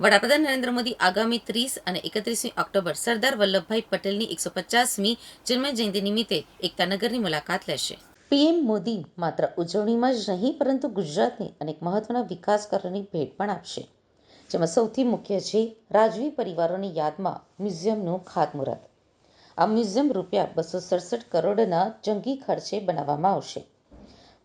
વડાપ્રધાન નરેન્દ્ર મોદી આગામી ત્રીસ અને એકત્રીસમી ઓક્ટોબર સરદાર વલ્લભભાઈ પટેલની એકસો પચાસમી જન્મજયંતિ નિમિત્તે એકતાનગરની મુલાકાત લેશે. પીએમ મોદી માત્ર ઉજવણીમાં જ નહીં, પરંતુ ગુજરાતની અનેક મહત્વના વિકાસ કરવાની ભેટ પણ આપશે. જેમાં સૌથી મુખ્ય છે રાજવી પરિવારોની યાદમાં મ્યુઝિયમનું ખાતમુહૂર્ત. આ મ્યુઝિયમ રૂપિયા બસો સડસઠ કરોડના જંગી ખર્ચે બનાવવામાં આવશે.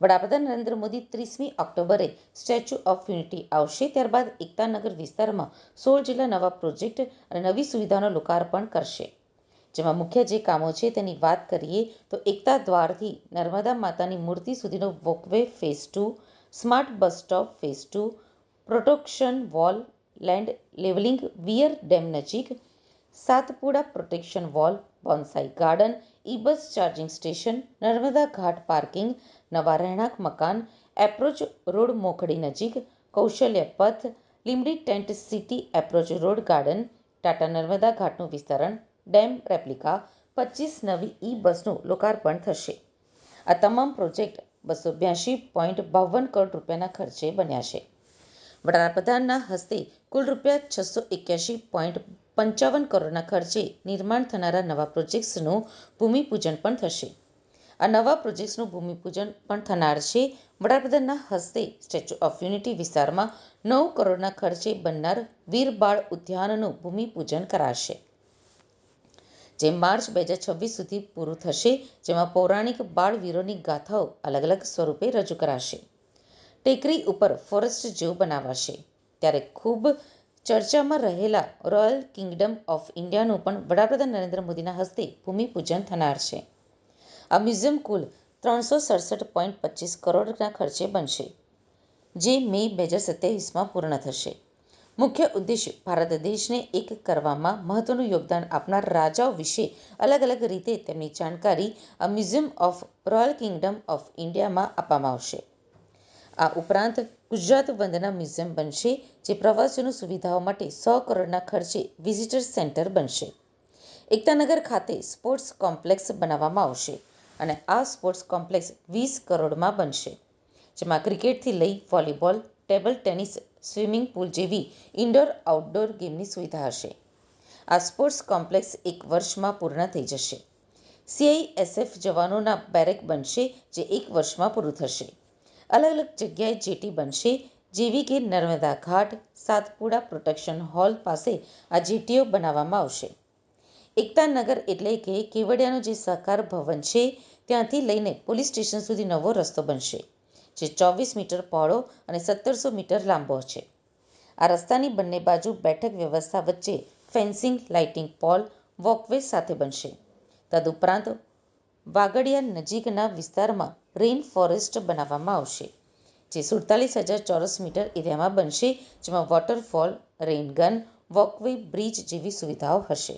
વડાપ્રધાન નરેન્દ્ર મોદી ત્રીસમી ઓક્ટોબરે સ્ટેચ્યુ ઓફ યુનિટી આવશે. ત્યારબાદ એકતાનગર વિસ્તારમાં સોળ જેટલા નવા પ્રોજેક્ટ અને નવી સુવિધાઓનું લોકાર્પણ કરશે. જેમાં મુખ્ય જે કામો છે તેની વાત કરીએ તો એકતા દ્વારથી નર્મદા માતાની મૂર્તિ સુધીનો walkway phase two, smart bus stop phase two, protection wall, land levelling weir dam નજીક Satpuda protection wall, bonsai garden E bus charging station, Narmada Ghat parking, નવા રહેણાંક મકાન, એપ્રોચ રોડ મોખડી નજીક, Kaushalya Path, Limdi tent city approach road garden, Tata Narmada ઘાટનું વિસ્તરણ, dam replica પચીસ નવી ઈ બસનું લોકાર્પણ થશે. આ તમામ પ્રોજેક્ટ બસો બ્યાસી પોઈન્ટ બાવન કરોડ રૂપિયાના ખર્ચે બન્યા છે. વડાપ્રધાનના હસ્તે કુલ રૂપિયા છસો એક્યાસી પોઈન્ટ પંચાવન કરોડના ખર્ચે નિર્માણ થનારા નવા પ્રોજેક્ટ્સનું ભૂમિપૂજન પણ થશે. આ નવા પ્રોજેક્ટ્સનું ભૂમિપૂજન પણ થનાર છે. વડાપ્રધાનના હસ્તે સ્ટેચ્યુ ઓફ યુનિટી વિસ્તારમાં નવ કરોડના ખર્ચે બનનાર વીરબાળ ઉદ્યાનનું ભૂમિપૂજન કરાશે. જે માર્ચ બે હજાર છવ્વીસ સુધી પૂરું થશે, જેમાં પૌરાણિક બાળવીરોની ગાથાઓ અલગ અલગ સ્વરૂપે રજૂ કરાશે. ટેકરી ઉપર ફોરેસ્ટ જેવું બનાવાશે. ત્યારે ખૂબ ચર્ચામાં રહેલા રોયલ કિંગડમ ઓફ ઇન્ડિયાનું પણ વડાપ્રધાન નરેન્દ્ર મોદીના હસ્તે ભૂમિપૂજન થનાર છે. આ મ્યુઝિયમ કુલ ત્રણસો સડસઠ પોઈન્ટ પચીસ કરોડના ખર્ચે બનશે, જે મે બે હજાર સત્યાવીસમાં પૂર્ણ થશે. મુખ્ય ઉદ્દેશ્ય ભારત દેશને એક કરવામાં મહત્વનું યોગદાન આપનાર રાજાઓ વિશે અલગ અલગ રીતે તેમની જાણકારી આ museum of royal kingdom of ઇન્ડિયામાં આપવામાં આવશે. આ ઉપરાંત ગુજરાત વંદના મ્યુઝિયમ બનશે, જે પ્રવાસીઓની સુવિધાઓ માટે સો કરોડના ખર્ચે વિઝિટર સેન્ટર બનશે. એકતાનગર ખાતે સ્પોર્ટ્સ કોમ્પ્લેક્સ બનાવવામાં આવશે અને આ સ્પોર્ટ્સ કોમ્પ્લેક્સ વીસ કરોડમાં બનશે, જેમાં ક્રિકેટથી લઈ volleyball, table tennis, swimming pool જેવી ઇન્ડોર આઉટડોર ગેમની સુવિધા હશે. આ સ્પોર્ટ્સ કોમ્પ્લેક્સ એક વર્ષમાં પૂર્ણ થઈ જશે. સીઆઈએસએફ જવાનોના બેરેક બનશે, જે એક વર્ષમાં પૂરું થશે. અલગ અલગ જગ્યાએ જેટી બનશે, જેવી કે નર્મદા ઘાટ, સાતપુડા પ્રોટેક્શન હોલ પાસે આ જેટીઓ બનાવવામાં આવશે. એકતાનગર એટલે કે કેવડિયાનું જે સહકાર ભવન છે, ત્યાંથી લઈને પોલીસ સ્ટેશન સુધી નવો રસ્તો બનશે, જે ચોવીસ મીટર પહોળો અને સત્તરસો મીટર લાંબો છે. આ રસ્તાની બંને બાજુ બેઠક વ્યવસ્થા વચ્ચે ફેન્સિંગ, લાઇટિંગ પોલ, વોકવે સાથે બનશે. તદુપરાંત વાગડિયા નજીકના વિસ્તારમાં રેઇન ફોરેસ્ટ બનાવવામાં આવશે, જે સુડતાલીસ હજાર ચોરસ મીટર એરિયામાં બનશે, જેમાં વોટરફોલ રેઇનગન વોકવે બ્રિજ જેવી સુવિધાઓ હશે.